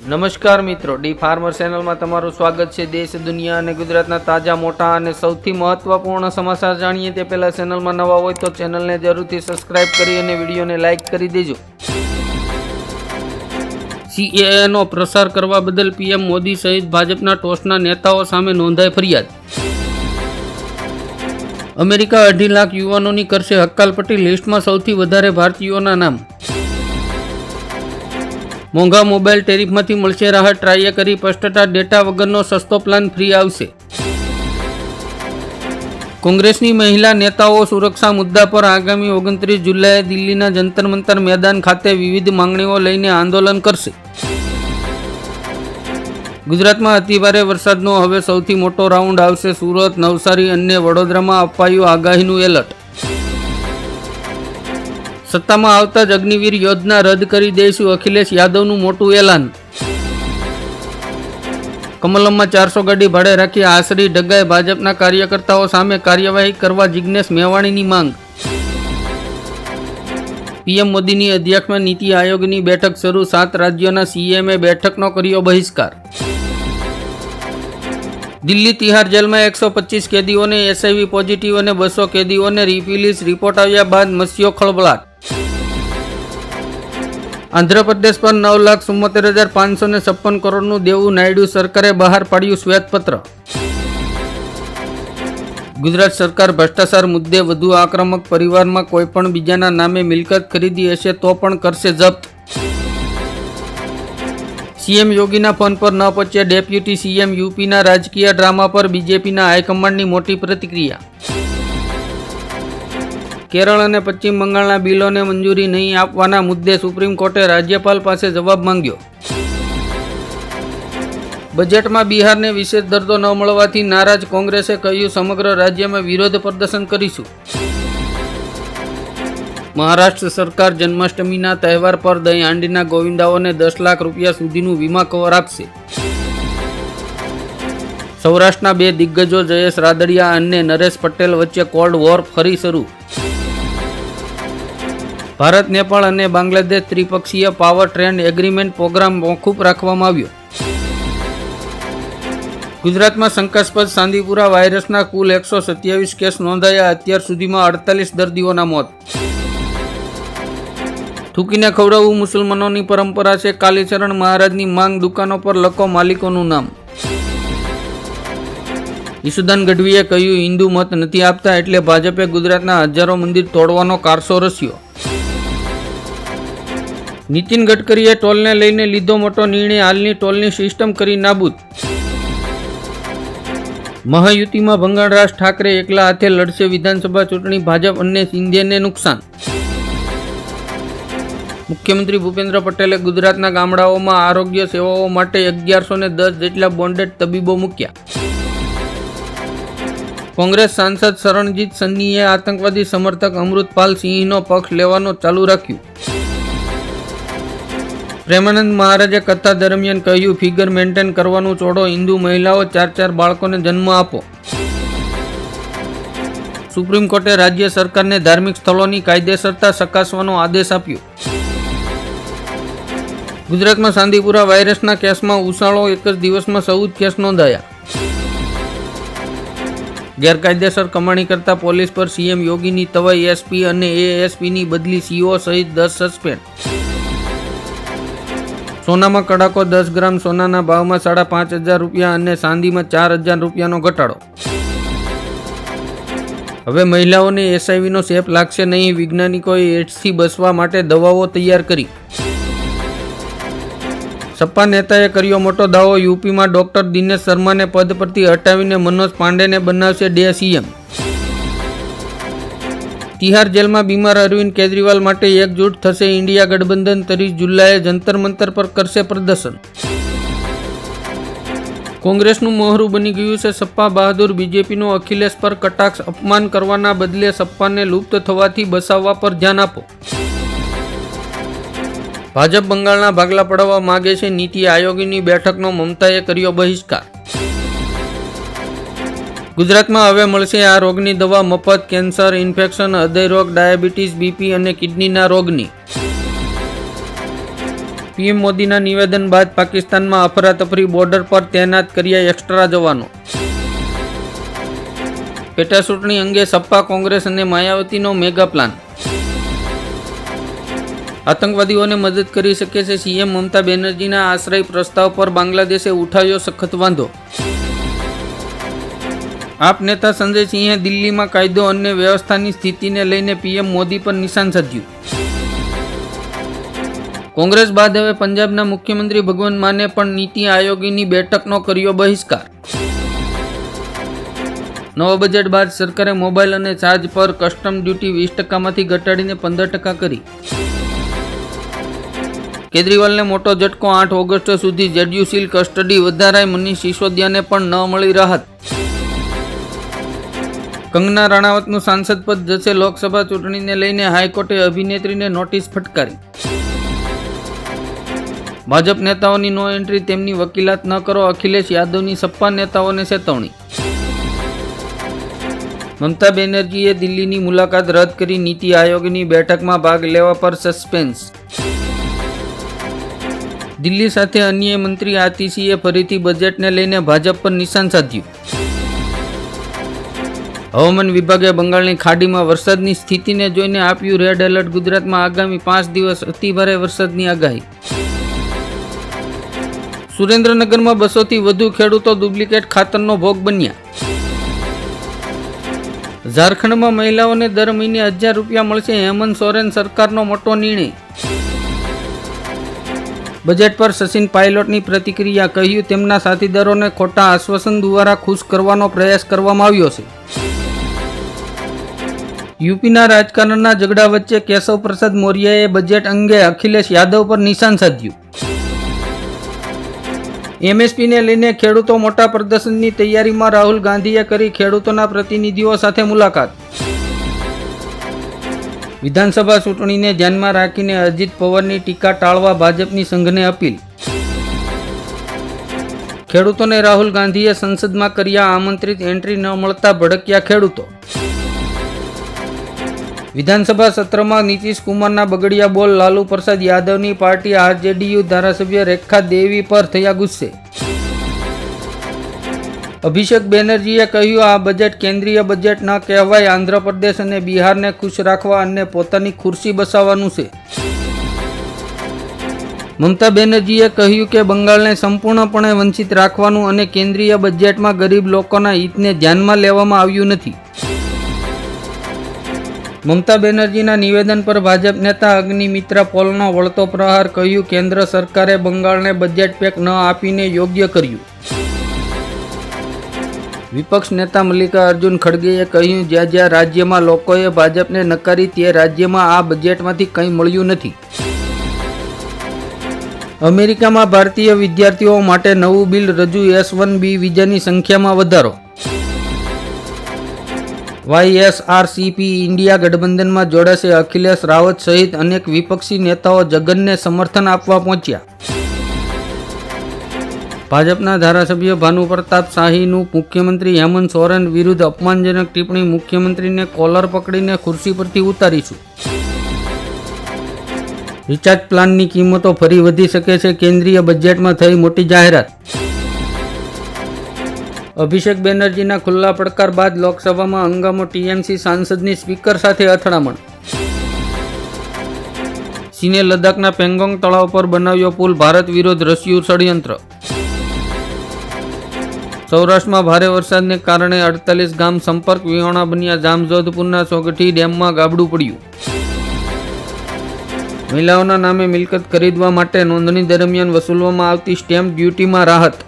નમસ્કાર મિત્રો, D farmer ચેનલમાં તમારું સ્વાગત છે. દેશ, દુનિયા અને ગુજરાતના તાજા, મોટા અને સૌથી મહત્વપૂર્ણ સમાચાર જાણીએ તે પહેલા ચેનલમાં નવા હોય તો ચેનલને જરૂરથી સબસ્ક્રાઇબ કરી અને વિડીયોને લાઇક કરી દેજો. સીએએનો પ્રસાર કરવા બદલ પીએમ મોદી સહિત ભાજપના ટોચના નેતાઓ સામે નોંધાઈ ફરિયાદ. અમેરિકા અઢી લાખ યુવાનોની કરશે હક્કાલપટ્ટી લિસ્ટમાં સૌથી વધારે ભારતીયોના નામ. મોંઘા મોબાઈલ ટેરિફમાંથી મળશે રાહત. ટ્રાઈએ કરી સ્પષ્ટતા ડેટા વગરનો સસ્તો પ્લાન ફ્રી આવશે. કોંગ્રેસની મહિલા નેતાઓ સુરક્ષા મુદ્દા પર આગામી ઓગણત્રીસ જુલાઈએ દિલ્હીના જંતર મંતર મેદાન ખાતે વિવિધ માંગણીઓ લઈને આંદોલન કરશે. ગુજરાતમાં અતિભારે વરસાદનો હવે સૌથી મોટો રાઉન્ડ આવશે. સુરત, નવસારી અને વડોદરામાં અપાયું આગાહીનું એલર્ટ. સત્તામાં આવતા જ અગ્નિવીર યોજના રદ કરી દઈશું અખિલેશ યાદવનું મોટું એલાન. કમલમમાં ચારસો ગાડી ભાડે રાખી આશરી ડગાએ ભાજપના કાર્યકર્તાઓ સામે કાર્યવાહી કરવા જિજ્ઞેશ મેવાણીની માંગ. પીએમ મોદીની અધ્યક્ષમાં નીતિ આયોગની બેઠક શરૂ, સાત રાજ્યોના સીએમએ બેઠકનો કર્યો બહિષ્કાર. દિલ્હી તિહાર જેલમાં એકસો પચીસ કેદીઓને એસઆઈવી પોઝિટિવ અને બસો કેદીઓને રિપીલીસ રિપોર્ટ આવ્યા બાદ મસ્યો ખળબળાટ. આંધ્રપ્રદેશ પર નવ લાખ ચુમ્મોતેર હજાર પાંચસો ને છપ્પન કરોડનું દેવું નાયડુ સરકારે બહાર પાડ્યું શ્વેતપત્ર. ગુજરાત સરકાર ભ્રષ્ટાચાર મુદ્દે વધુ આક્રમક પરિવારમાં કોઈપણ બીજાના નામે મિલકત ખરીદી હશે તો પણ કરશે જપ્ત. સીએમ યોગીના ફોન પર ન પહોંચ્યા ડેપ્યુટી સીએમ યુપીના રાજકીય ડ્રામા પર બીજેપીના હાઈકમાન્ડની મોટી પ્રતિક્રિયા. કેરળ અને પશ્ચિમ બંગાળના બિલોને મંજૂરી નહીં આપવાના મુદ્દે સુપ્રીમ કોર્ટે રાજ્યપાલ પાસે જવાબ માંગ્યો. બજેટમાં બિહારને વિશેષ દર્દો ન મળવાથી નારાજ કોંગ્રેસે કહ્યું, સમગ્ર રાજ્યમાં વિરોધ પ્રદર્શન કરીશું. મહારાષ્ટ્ર સરકાર જન્માષ્ટમીના તહેવાર પર દહીં હાંડીના ગોવિંદાઓને દસ લાખ રૂપિયા સુધીનું વીમા કવર આપશે. સૌરાષ્ટ્રના બે દિગ્ગજો જયેશ રાદડિયા અને નરેશ પટેલ વચ્ચે કોલ્ડ વોર ફરી શરૂ. ભારત નેપાળ અને બાંગ્લાદેશ ત્રિપક્ષીય પાવર ટ્રેન્ડ એગ્રીમેન્ટ પ્રોગ્રામ મોકૂફ રાખવામાં આવ્યો. ગુજરાતમાં શંકાસ્પદ સાંદીપુરા વાયરસના કુલ એકસો સત્યાવીસ કેસ નોંધાયા, અત્યાર સુધીમાં અડતાલીસ દર્દીઓના મોત. થૂકીને ખવડાવવું મુસલમાનોની પરંપરા છે. કાલીચરણ મહારાજની માંગ દુકાનો પર લખો માલિકોનું નામ. ઈસુદાન ગઢવીએ કહ્યું, હિન્દુ મત નથી આપતા એટલે ભાજપે ગુજરાતના હજારો મંદિર તોડવાનો કારસો રચ્યો. નીતિન ગડકરીએ ટોલને લઈને લીધો મોટો નિર્ણય. હાલની ટોલની સિસ્ટમ કરી નાબૂદ. મહાયુતિમાં ભંગાણ રાજ ઠાકરે એકલા હાથે લડશે વિધાનસભા ચૂંટણી. ભાજપ અને સિંધિયાને નુકસાન. મુખ્યમંત્રી ભૂપેન્દ્ર પટેલે ગુજરાતના ગામડાઓમાં આરોગ્ય સેવાઓ માટે અગિયારસો ને દસ જેટલા બોન્ડેડ તબીબો મૂક્યા. કોંગ્રેસ સાંસદ શરણજીત સન્નીએ આતંકવાદી સમર્થક અમૃતપાલ સિંહનો પક્ષ લેવાનો ચાલુ રાખ્યું. પ્રેમાનંદ મહારાજે કથા દરમિયાન કહ્યું, ફિગર મેન્ટેન કરવાનું છોડો હિન્દુ મહિલાઓ ચાર ચાર બાળકોને જન્મ આપો. સુપ્રીમ કોર્ટે રાજ્ય સરકારને ધાર્મિક સ્થળોની કાયદેસરતા ચકાસવાનો આદેશ આપ્યો. ગુજરાતમાં સાંદીપુરા વાયરસના કેસમાં ઉછાળો એક જ દિવસમાં ચૌદ કેસ નોંધાયા. ગેરકાયદેસર કમાણી કરતા પોલીસ પર સીએમ યોગીની તવાઈ, એસપી અને એએસપીની બદલી સીઓ સહિત દસ સસ્પેન્ડ. સોનામાં કડાકો દસ ગ્રામ, સોનાના ભાવમાં સાડા પાંચ હજાર રૂપિયા અને ચાંદીમાં ચાર હજાર રૂપિયાનો ઘટાડો. હવે મહિલાઓને એસઆઈવીનો સેપ લાગશે નહીં. વૈજ્ઞાનિકોએ એડ્સથી બચવા માટે દવાઓ તૈયાર કરી. સપા નેતાએ કર્યો મોટો દાવો. યુપીમાં ડોક્ટર દિનેશ શર્માને પદ પરથી હટાવીને મનોજ પાંડેને બનાવશે ડે સીએમ. તિહાર જેલમાં બીમાર અરવિંદ કેજરીવાલ માટે એકજૂટ થશે ઇન્ડિયા ગઠબંધન, ત્રીસ જુલાઈએ જંતર મંતર પર કરશે પ્રદર્શન. કોંગ્રેસનું મોહરું બની ગયું છે સપ્પા બહાદુર, બીજેપીનો અખિલેશ પર કટાક્ષ અપમાન કરવાના બદલે સપ્પાને લુપ્ત થવાથી બસાવવા પર ધ્યાન આપો. ભાજપ બંગાળના ભાગલા પડાવવા માગે છે, નીતિ આયોગની બેઠકનો મમતાએ કર્યો બહિષ્કાર. ગુજરાતમાં હવે મળશે આ રોગની દવા, મફત કેન્સર, ઇન્ફેક્શન, હૃદય રોગ, ડાયાબિટીસ, બીપી અને કિડનીના રોગની. પીએમ મોદીના નિવેદન બાદ પાકિસ્તાનમાં અફરાતફરી બોર્ડર પર તૈનાત કર્યા એક્સ્ટ્રા જવાનો. પેટા ચૂંટણી અંગે સપા કોંગ્રેસ અને માયાવતીનો મેગા પ્લાન. આતંકવાદીઓને મદદ કરી શકે છે સીએમ મમતા બેનર્જીના આશ્રય પ્રસ્તાવ પર બાંગ્લાદેશે ઉઠાવ્યો સખત વાંધો. આપ નેતા સંજય સિંહે દિલ્હીમાં કાયદો અને વ્યવસ્થાની સ્થિતિને લઈને પીએમ મોદી પર નિશાન સાધ્યું કોંગ્રેસ બાદ હવે પંજાબના મુખ્યમંત્રી ભગવંત માને પણ નીતિ આયોગની બેઠકનો કર્યો બહિષ્કાર. નવો બજેટ બાદ સરકારે મોબાઈલ અને ચાર્જ પર કસ્ટમ ડ્યુટી વીસ ટકામાંથી ઘટાડીને પંદર ટકા કરી. કેજરીવાલને મોટો ઝટકો આઠ ઓગસ્ટ સુધી જેડ્યુસીલ કસ્ટડી વધારાય મનીષ સિસોદિયાને પણ ન મળી રાહત. કંગના રાણાવતનું સાંસદ પદ જશે લોકસભા ચૂંટણીને લઈને હાઈકોર્ટે અભિનેત્રીને નોટિસ ફટકારી. ભાજપ નેતાઓની નો એન્ટ્રી, તેમની વકીલાત ન કરો, અખિલેશ યાદવની સપ્પા નેતાઓને ચેતવણી મમતા બેનર્જીએ દિલ્હીની મુલાકાત રદ કરી, નીતિ આયોગની બેઠકમાં ભાગ લેવા પર સસ્પેન્સ. દિલ્હી સાથે અન્ય મંત્રી આતિશીએ ફરીથી બજેટને લઈને ભાજપ પર નિશાન સાધ્યું. હવામાન વિભાગે બંગાળની ખાડીમાં વરસાદની સ્થિતિને જોઈને આપ્યું રેડ એલર્ટ ગુજરાતમાં આગામી પાંચ દિવસ અતિભારે વરસાદની આગાહી. સુરેન્દ્રનગરમાં બસોથી વધુ ખેડૂતો ડુપ્લિકેટ ખાતરનો ભોગ બન્યા. ઝારખંડમાં મહિલાઓને દર મહિને હજાર રૂપિયા મળશે હેમંત સોરેન સરકારનો મોટો નિર્ણય. બજેટ પર સચિન પાયલોટની પ્રતિક્રિયા, કહ્યું, તેમના સાથીદારોને ખોટા આશ્વાસન દ્વારા ખુશ કરવાનો પ્રયાસ કરવામાં આવ્યો છે. યુપીના રાજકારણના ઝઘડા વચ્ચે કેશવ પ્રસાદ મૌર્યએ બજેટ અંગે અખિલેશ યાદવ પર નિશાન સાધ્યું. એમએસપીને લઈને ખેડૂતો મોટા પ્રદર્શનની તૈયારીમાં રાહુલ ગાંધીએ કરી ખેડૂતોના પ્રતિનિધિઓ સાથે મુલાકાત. વિધાનસભા ચૂંટણીને ધ્યાનમાં રાખીને અજીત પવારની ટીકા ટાળવા ભાજપની સંઘને અપીલ. ખેડૂતોને રાહુલ ગાંધીએ સંસદમાં કર્યા આમંત્રિત એન્ટ્રી ન મળતા ભડક્યા ખેડૂતો. વિધાનસભા સત્રમાં નીતિશ કુમારના બગડિયા બોલ લાલુ પ્રસાદ યાદવની પાર્ટી આરજેડીયુ ધારાસભ્ય રેખા દેવી પર થયા ગુસ્સે. અભિષેક બેનર્જીએ કહ્યું, આ બજેટ કેન્દ્રીય બજેટ ન કહેવાય. આંધ્રપ્રદેશ અને બિહારને ખુશ રાખવા અને પોતાની ખુરશી બસાવવાનું છે. મમતા બેનર્જીએ કહ્યું કે, બંગાળને સંપૂર્ણપણે વંચિત રાખવાનું અને કેન્દ્રીય બજેટમાં ગરીબ લોકોના હિતને ધ્યાનમાં લેવામાં આવ્યું નથી. મમતા બેનર્જીના નિવેદન પર ભાજપ નેતા અગ્નિમિત્રા પોલનો વળતો પ્રહાર કહ્યું, કેન્દ્ર સરકારે બંગાળને બજેટ પેક ન આપીને યોગ્ય કર્યું. વિપક્ષ નેતા મલ્લિકા અર્જુન ખડગેએ કહ્યું, જ્યાં જ્યાં રાજ્યમાં લોકોએ ભાજપને નકારી તે રાજ્યમાં આ બજેટમાંથી કંઈ મળ્યું નથી. અમેરિકામાં ભારતીય વિદ્યાર્થીઓ માટે નવું બિલ રજૂ એસ વન બી વિઝાની સંખ્યામાં વધારો. વાયએસઆરસીપી ઇન્ડિયા ગઠબંધનમાં જોડાશે અખિલેશ રાવત સહિત અનેક વિપક્ષી નેતાઓ જગનને સમર્થન આપવા પહોંચ્યા. ભાજપના ધારાસભ્ય ભાનુ પ્રતાપ શાહીનું મુખ્યમંત્રી હેમંત સોરેન વિરુદ્ધ અપમાનજનક ટિપ્પણી મુખ્યમંત્રીને કોલર પકડીને ખુરશી પરથી ઉતારીશું. રિચાર્જ પ્લાનની કિંમતો ફરી વધી શકે છે. કેન્દ્રીય બજેટમાં થઈ મોટી જાહેરાત. અભિષેક બેનર્જીના ખુલ્લા પડકાર બાદ લોકસભામાં હંગામો ટીએમસી સાંસદની સ્પીકર સાથે અથડામણ. ચીને લદ્દાખના પેંગોંગ તળાવ પર બનાવ્યો પુલ, ભારત વિરોધ રશિયું ષડયંત્ર. સૌરાષ્ટ્રમાં ભારે વરસાદને કારણે અડતાલીસ ગામ સંપર્ક વિહોણા બન્યા. જામજોધપુરના સોગઠી ડેમમાં ગાબડું પડ્યું. મહિલાઓના નામે મિલકત ખરીદવા માટે નોંધણી દરમિયાન વસૂલવામાં આવતી સ્ટેમ્પ ડ્યુટીમાં રાહત.